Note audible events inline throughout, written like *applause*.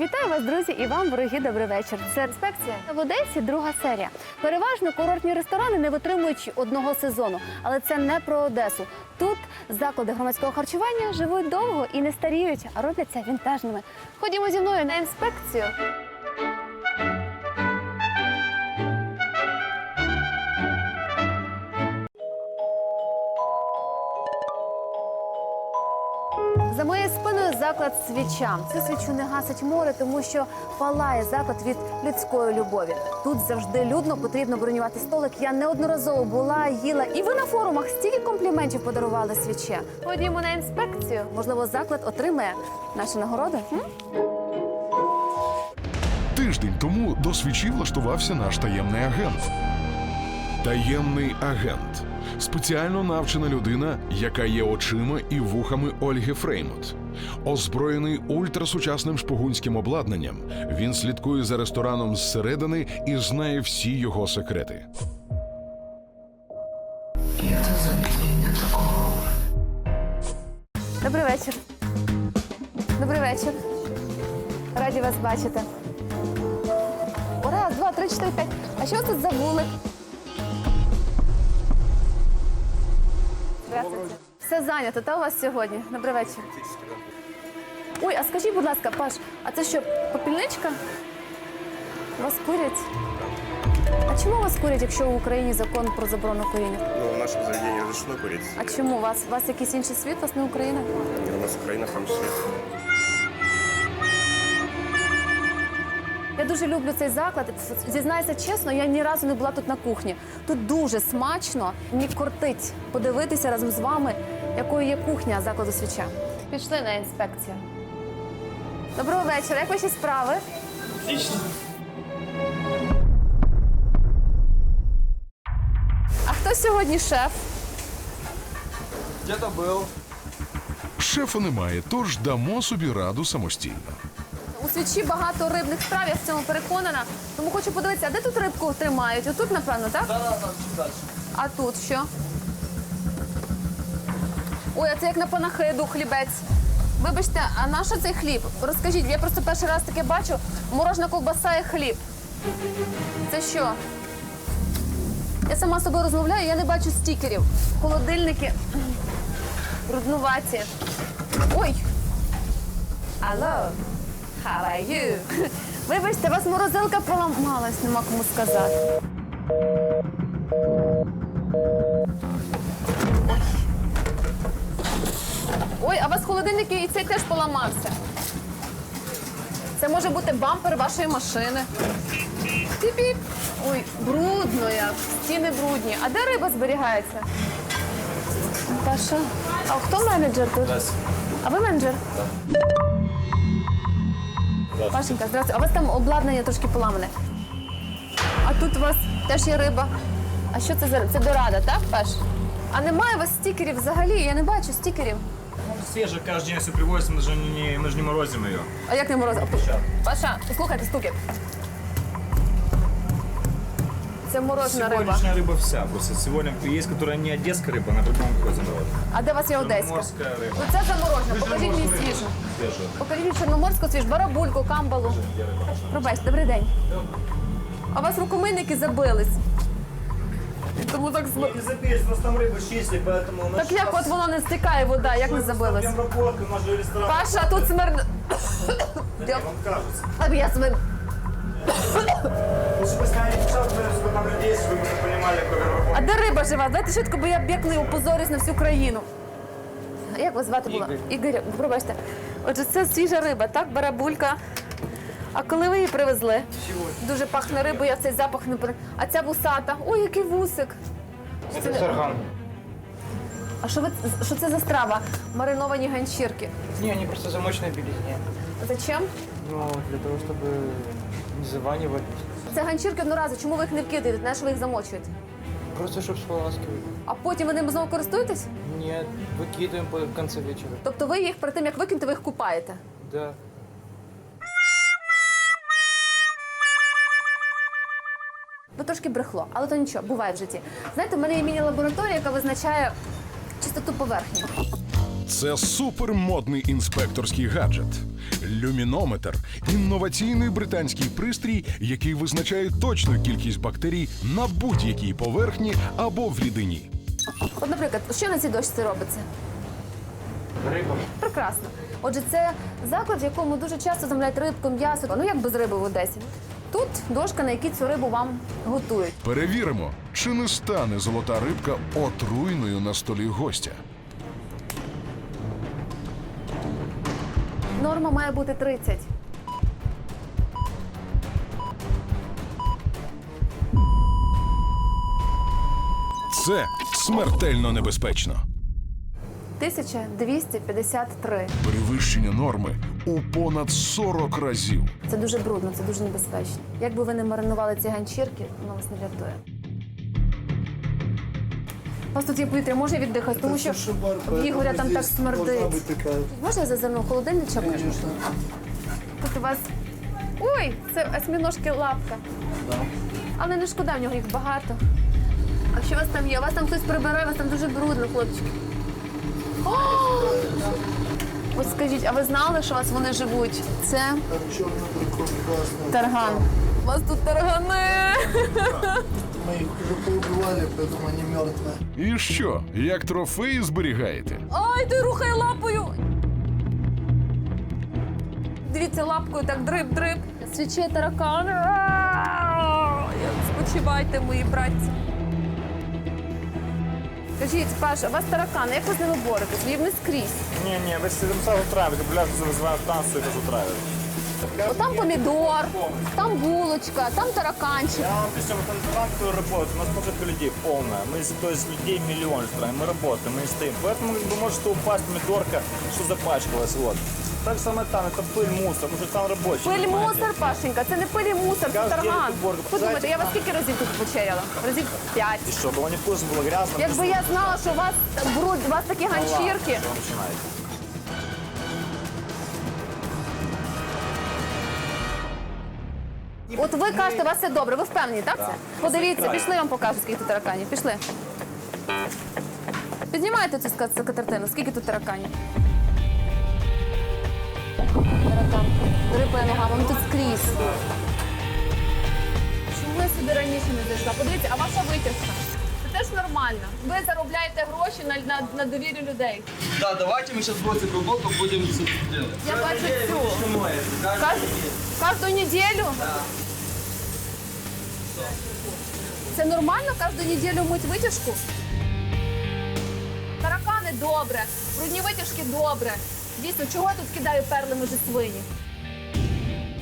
Вітаю вас, друзі, і вам, дорогі, добрий вечір. Це інспекція в Одесі, друга серія. Переважно курортні ресторани не витримують одного сезону, але це не про Одесу. Тут заклади громадського харчування живуть довго і не старіють, а робляться вінтажними. Ходімо зі мною на інспекцію. За моєю спиною заклад свіча. Цю свічу не гасить море, тому що палає заклад від людської любові. Тут завжди людно потрібно бронювати столик. Я неодноразово була, їла, і ви на форумах стільки компліментів подарували свіче. Ходімо на інспекцію. Можливо, заклад отримає наші нагороди. М? Тиждень тому до свічі влаштувався наш таємний агент. Таємний агент спеціально навчена людина, яка є очима і вухами Ольги Фреймут. Озброєний ультрасучасним шпигунським обладнанням, він слідкує за рестораном зсередини і знає всі його секрети. Добрий вечір. Добрий вечір. Раді вас бачити. Раз, два, три, чотири, п'ять. А що у вас тут за вулик? Здравствуйте. Все зайнято, та у вас сьогодні? Добрий вечір. Ой, а скажіть, будь ласка, Паш, а це що, попільничка? Вас курять? А чому вас курять, якщо в Україні закон про заборону куріння? Ну, в нашем заведении разрешено курить. А чому у вас? У вас якийсь інший світ, у вас не Україна? У нас Украина в том числе. Я дуже люблю цей заклад. Зізнаюся чесно, я ні разу не була тут на кухні. Тут дуже смачно. Мені кортить подивитися разом з вами, якою є кухня закладу свіча. Пішли на інспекцію. Доброго вечора. Як ваші справи? А хто сьогодні шеф? Где-то был. Шефа немає, тож дамо собі раду самостійно. У свічі багато рибних страв, я в цьому переконана. Тому хочу подивитися, а де тут рибку тримають? Отут, напевно, так? Да, чуть дальше. А тут що? Ой, а це як на панахиду хлібець. Вибачте, а на що цей хліб? Розкажіть, я просто перший раз таке бачу. Морожна ковбаса і хліб. Це що? Я сама з собою розмовляю, я не бачу стікерів. Холодильники бруднуваті. Ой! Алло, how are you? Вибачте, у вас морозилка поламалась, нема кому сказати. Ой, а у вас холодильник і цей теж поламався. Це може бути бампер вашої машини. Піп-піп. Ой, брудно як. Стіни брудні. А де риба зберігається? Паша. А хто менеджер тут? А ви менеджер? Пашенька, здравствуйте. А у вас там обладнання трошки поламане. А тут у вас теж є риба. А що це за це дорада, так, Паш? А немає у вас стікерів взагалі? Я не бачу стікерів Свежий, каждый день все привозим, мы же не, мы же не морозим ее. А як не морозив? Паша, послухайте, стукіт. Це морожена риба. Сегодняшняя рыба вся. Просто сегодня есть, которая не одесская рыба, она другом ходит. А де у вас є одеська? Чорноморська риба. Ну це заморожена. Покажіть мені свіжу. Свежая. Покажіть чорноморську свіжу, барабульку, камбалу. Пробачте, добрий день. А у вас рукомийники забились. Тому так зло. Не забейте, у нас там рыбы чистили, поэтому... у нас Так як сейчас от воно не стикає вода, як не забилось? Там работа, у нас же ресторан. Паша, тут смерд... Вам кажется. А я смерд... Лучше бы сняли сейчас, сколько там людей, чтобы мы не понимали, какой работа. А де риба жива? Дайте швидко, бо я б'якли опозорюсь на всю країну. А Як вас звати було? Ігор, пробачте. Отже, це свіжа риба, так? Барабулька. А коли ви її привезли? Дуже пахне рибою, я цей запах не пере- А ця вусата. Ой, який вусик. Це не- Тарган. А що, ви... що це за страва? Мариновані ганчірки. Не, они просто замочные белизне. Зачем? Ну, для того, чтобы не заванивались. Це ганчірки одноразові. Чому ви їх не вкидаєте? Знаєш, ви їх замочуєте? Просто чтобы споласкивать. А потім ви ними знову користуєтесь? Нет, выкидываем по- в конце вечера. Тобто ви їх перед тим, як викинете, ви їх купаєте? Да. Ну, трошки брехло, але то нічого, буває в житті. Знаєте, в мене є міні-лабораторія, яка визначає чистоту поверхні. Це супермодний інспекторський гаджет. Люмінометр інноваційний британський пристрій, який визначає точну кількість бактерій на будь-якій поверхні або в рідині. От, наприклад, що на цій дошці робиться? Риба. Прекрасно. Отже, це заклад, в якому дуже часто замовляють рибку, м'ясо. Ну як без риби в Одесі. Тут дошка, на якій цю рибу вам готують. Перевіримо, чи не стане золота рибка отруйною на столі гостя. Норма має бути 30. Це смертельно небезпечно. 1253. Перевищення норми у понад 40 разів. Це дуже брудно, це дуже небезпечно. Як би ви не маринували ці ганчірки, воно вас не врятує. У вас тут є повітря, може віддихати, тому що в Ігоря там так смердить. Можна я зазирну в холодильничок? Тут у вас. Ой, це осьміножки лапка. Але не шкода, в нього їх багато. А що у вас там є? У вас там хтось прибирає, у вас там дуже брудно, хлопчики. О! Ось скажіть, а ви знали, що у вас вони живуть? Це Черный дракон красный. тарган. У вас тут таргани. Мы их уже поубивали, поэтому они мертвые. І що, як трофеї зберігаєте? Ай, ти рухай лапою. Дивіться, лапкою так дриб-дриб. Свіче таракан. Як спочивайте, мої братці. Кажіть, Паша, у вас таракани, як ви з ними боретесь? Ви їм не скрізь. Не-не, вы с этим сразу травите, пляж вызывают танцы, это затравит. От там помідор, там булочка, там тараканчик. Я вам объясню, вот этот банк, который работает, у нас сколько людей полная. Мы, из- то есть людей миллион строим, мы работаем, мы не стоим. Поэтому как бы может упасть помидорка, что запачкалась, вот. Так само там, это пыль, мусор, потому что там рабочий. Пиль понимаете? мусор, Пашенька, це не пиль і мусор, це Каждый день тарган. уборка. Подумайте, я вас Знаете, скільки разів тут вечеряла? Разів п'ять. И что, было невкусно, было грязно. Якби я знала, що у вас бруд, у вас такі ганчірки. Что вы начинаете? От ви кажете, у вас все добре, ви впевнені, так? Це? Подивіться, пішли, я вам покажу, скільки тут тараканів. Пішли. Піднімайте цю ска- цю картину, скільки тут тараканів. Дрипає ногами, вони тут скрізь. Чому я сюди раніше не зайшла? Подивіться, а ваша витяжка. Це теж нормально. Ви заробляєте гроші на, на, на довірі людей. Да, давайте мы сейчас бросим работу, будем все делать. Я бачу цю. Кожну неділю? Це нормально кожну неділю мить витяжку? Таракани добре, брудні витяжки добре. Дійсно, чого тут кидаю перли межі свині?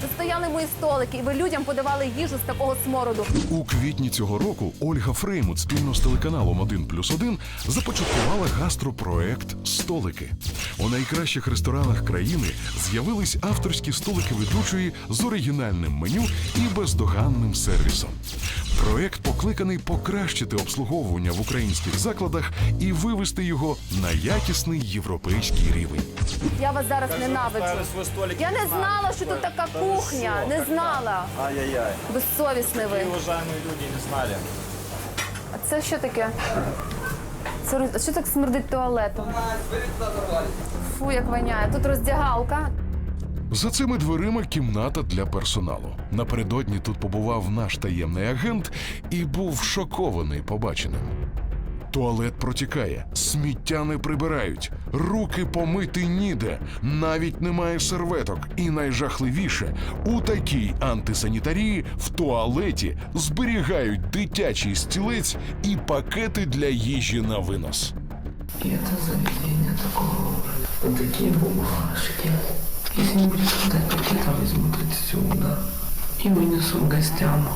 Тут стояли мої столики, і ви людям подавали їжу з такого смороду. У квітні цього року Ольга Фреймут спільно з телеканалом 1 плюс 1 започаткувала гастропроект Столики. У найкращих ресторанах країни з'явились авторські столики ведучої з оригінальним меню і бездоганним сервісом. Проект покликаний покращити обслуговування в українських закладах і вивести його на якісний європейський рівень. Я вас зараз ненавиджу. Столик. Я не знала, що тут така кухня. Не знала. Ай-яй-яй. Безсовісний ви. Вы, уважаемые люди, не знали. А це що таке? Це роз- а що так смердить туалетом? Фу, як воняє. Тут роздягалка. За цими дверима кімната для персоналу. Напередодні тут побував наш таємний агент і був шокований побаченим. Туалет протікає, сміття не прибирають, руки помити ніде, навіть немає серветок. І найжахливіше, у такій антисанітарії в туалеті зберігають дитячий стілець і пакети для їжі на винос. И это заведение такого такие бумажки. Будет хватать пакета, возьмут отсюда. И вынесут гостям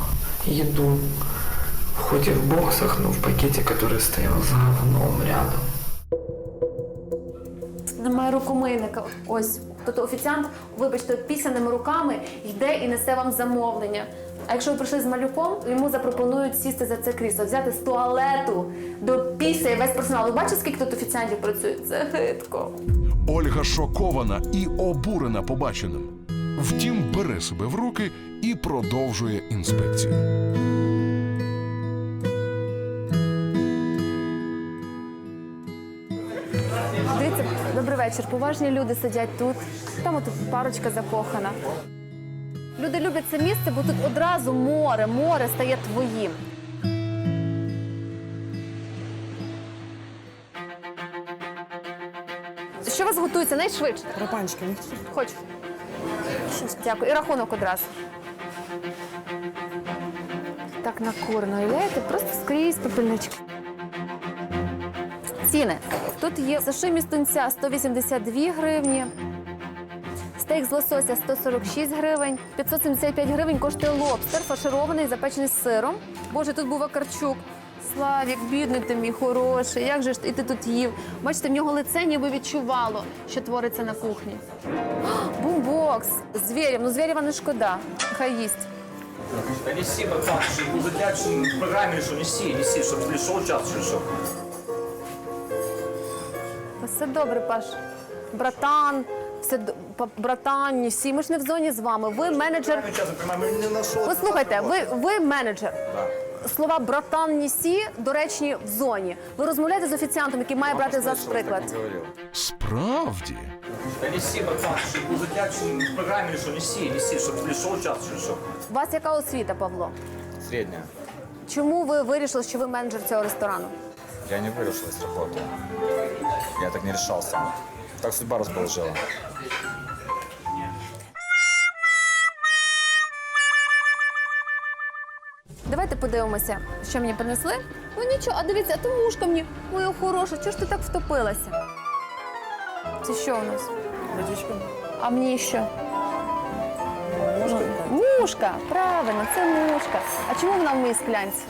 еду. Хоть и в боксах, но в пакете, который стоял за говном рядом. Немає рукомийника. Ось. Тобто офіціант, вибачте, пісяними руками йде і несе вам замовлення. А якщо ви прийшли з малюком, то йому запропонують сісти за це крісло, взяти з туалету до після весь персонал. Ви бачите, скільки тут офіціантів працює? Це *laughs* гидко. Ольга шокована і обурена побаченим. Втім, бере себе в руки і продовжує інспекцію. Дивіться, добрий вечір. Поважні люди сидять тут. Там от парочка закохана. Люди люблять це місце, бо тут одразу море, море стає твоїм. Готується найшвидше? Рапанчики. Хочу. Дякую. І рахунок одразу. Так накурено, уявляєте? Просто скрізь попільнички. Ціни. Тут є сашимі з тунця 182 гривні. Стейк з лосося 146 гривень, 575 гривень коштує лобстер, фарширований, запечений з сиром. Боже, тут був Вакарчук. Славік, бідний ти мій хороший, як же ж і ти тут їв? Бачите, в нього лице ніби відчувало, що твориться на кухні. *gasps* О, Бумбокс! Звірів, ну звірєва не шкода. Хай їсть. Да неси, братан, что его задят, что в программе, что неси, неси, чтобы ты шоу участвуешь, что. Все добре, Паш. Братан, все д- па- братан, всі. Ми ж не в зоні з вами. Ви менеджер. Сейчас, например, мы не нашел. Послухайте, ви, ви менеджер. Слова братан Нісі доречні в зоні. Ви розмовляєте з офіціантом, який має брати за вас приклад. Справді. Да неси, братан, что его задят, что в программе, что неси, неси, чтобы ты шоу участвуешь, что. У вас яка освіта, Павло? Средняя. Чому ви вирішили, що ви менеджер цього ресторану? Я не вырушил из работы. Я так не решался. Так судьба расположила. Давайте подивимося, що мені принесли. Ну нічого, а дивіться, а то мушка мені. Моя хороша, чого ж ти так втопилася? Це що у нас? Водичка. А мені що? Мушка, правильно, це мушка. А чому вона в моїй склянці?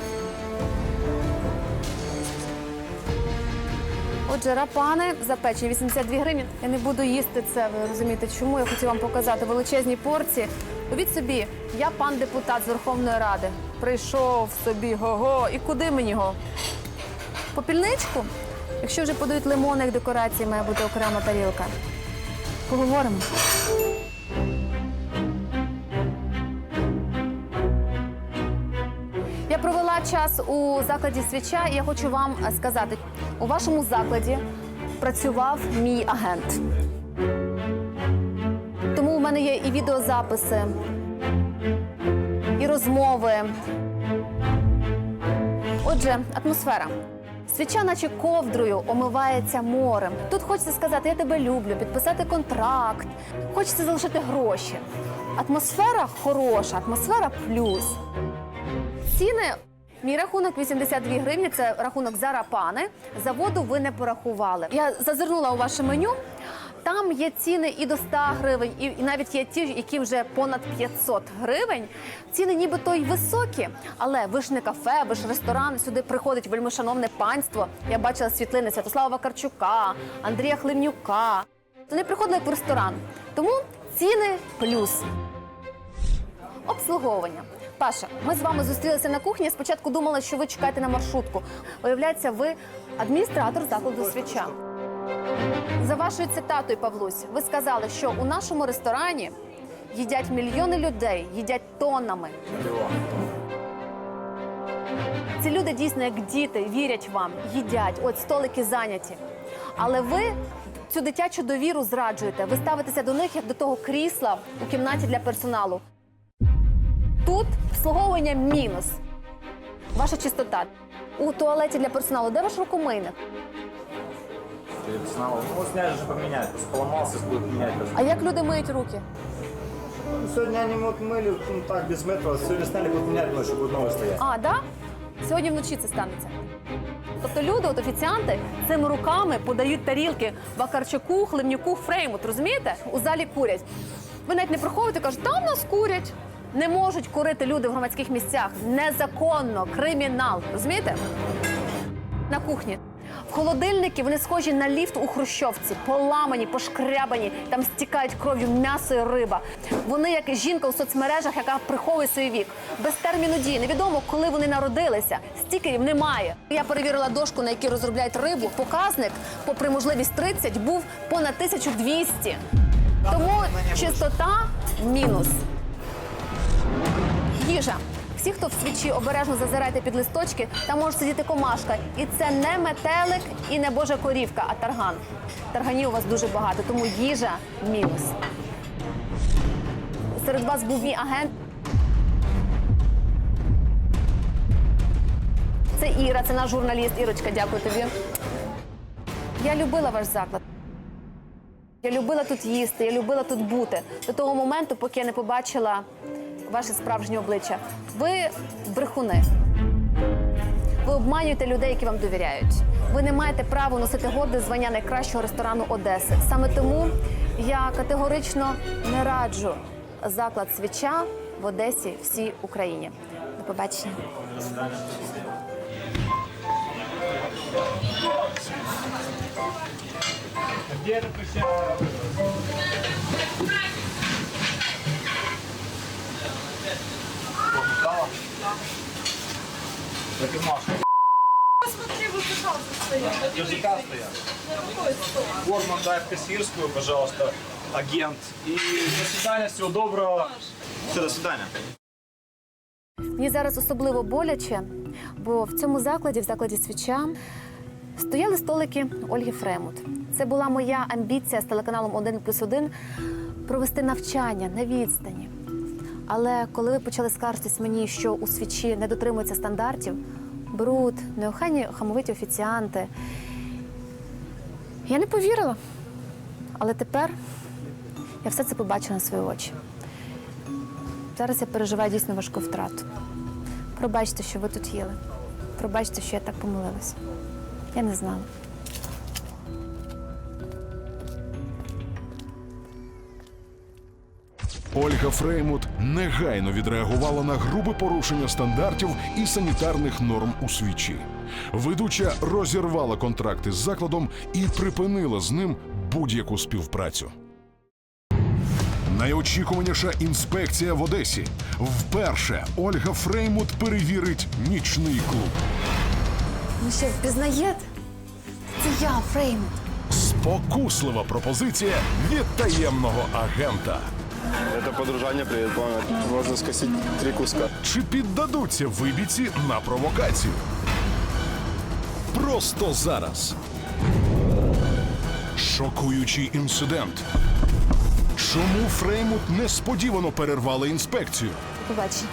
Отже, рапани запечені 82 гривні. Я не буду їсти це. Ви розумієте, чому я хотіла вам показати величезні порції. Уявіть собі, я пан депутат з Верховної Ради. Прийшов собі го-го. І куди мені го? Попільничку? Якщо вже подають лимони як декорації, має бути окрема тарілка. Поговоримо. Я провела час у закладі свіча, і я хочу вам сказати: у вашому закладі працював мій агент. Мене є і відеозаписи, і розмови. Отже, атмосфера. Свіча, наче ковдрою, омивається морем. Тут хочеться сказати, я тебе люблю, підписати контракт, хочеться залишити гроші. Атмосфера хороша, атмосфера плюс. Ціни. Мій рахунок 82 гривні. Це рахунок за рапани. За воду ви не порахували. Я зазирнула у ваше меню. Там є ціни і до 100 гривень, і навіть є ті, які вже понад 500 гривень. Ціни нібито й високі, але ви ж не кафе, ви ж ресторан. Сюди приходить вельмишановне панство. Я бачила світлини Святослава Вакарчука, Андрія Хливнюка. Вони приходили як в ресторан. Тому ціни плюс. Обслуговування. Паша, ми з вами зустрілися на кухні. Спочатку думала, що ви чекаєте на маршрутку. Виявляється, ви адміністратор закладу свіча. За вашою цитатою, Павлусь, ви сказали, що у нашому ресторані їдять мільйони людей, їдять тоннами. Ці люди дійсно як діти вірять вам, їдять, от столики зайняті. Але ви цю дитячу довіру зраджуєте. Ви ставитеся до них як до того крісла у кімнаті для персоналу. Тут обслуговування мінус. Ваша чистота. У туалеті для персоналу, де ваш рукомийник? Ты знал, ну вот сняли же поменять, просто поломался, будет менять. А як люди миють руки? Сегодня они вот мыли, ну так, без метра, сегодня сняли, будут менять ночью, будут новые стоять. А, да? Сьогодні вночі це станеться. Тобто люди, от офіціанти, цими руками подають тарілки Вакарчуку, Хлебнюку, Фреймут, розумієте? У залі курять. Ви навіть не проходите, кажуть, там нас курять. Не можуть курити люди в громадських місцях. Незаконно, кримінал. Розумієте? На кухні. Холодильники вони схожі на ліфт у хрущовці, поламані, пошкрябані, там стікають кров'ю м'ясо і риба. Вони як жінка у соцмережах, яка приховує свій вік. Без терміну дії невідомо, коли вони народилися. Стікерів немає. Я перевірила дошку, на якій розробляють рибу. Показник, попри можливість 30, був понад 1200. Тому чистота мінус. Їжа. Всі, хто в свічі обережно зазирайте під листочки, там може сидіти комашка. І це не метелик і не божа корівка, а тарган. Тарганів у вас дуже багато, тому їжа мінус. Серед вас був мій агент. Це Іра, це наш журналіст. Ірочка, дякую тобі. Я любила ваш заклад. Я любила тут їсти, я любила тут бути до того моменту, поки я не побачила ваше справжнє обличчя. Ви брехуни. Ви обманюєте людей, які вам довіряють. Ви не маєте права носити горде звання найкращого ресторану Одеси. Саме тому я категорично не раджу заклад свіча в Одесі всій Україні. До побачення. Языка стоят. Форму дай в кассирскую, пожалуйста, агент. И до свидания, всего доброго. Все, до свидания. Мені зараз особливо боляче, бо в цьому закладі, в закладі свіча, стояли столики Ольги Фремут. Це була моя амбіція з телеканалом 1 плюс 1 провести навчання на відстані. Але коли ви почали скаржитись мені, що у свічі не дотримуються стандартів, бруд, неохайні хамовиті офіціанти, я не повірила. Але тепер я все це побачила на свої очі. Зараз я переживаю дійсно важку втрату. Пробачте, що ви тут їли. Пробачте, що я так помилилася. Я не знала. Ольга Фреймут негайно відреагувала на грубе порушення стандартів і санітарних норм у свічі. Ведуча розірвала контракти з закладом і припинила з ним будь-яку співпрацю. Найочікуваніша інспекція в Одесі. Вперше Ольга Фреймут перевірить нічний клуб. Ви ще впізнаєте? Це я, Фреймут. Спокуслива пропозиція від таємного агента. Это подружание, привет, помню. Можно скосить три куска. Чи піддадуться вибіці на провокацію? Просто зараз. Шокуючий інцидент. Чому Фреймут несподівано перервали інспекцію? Побачення.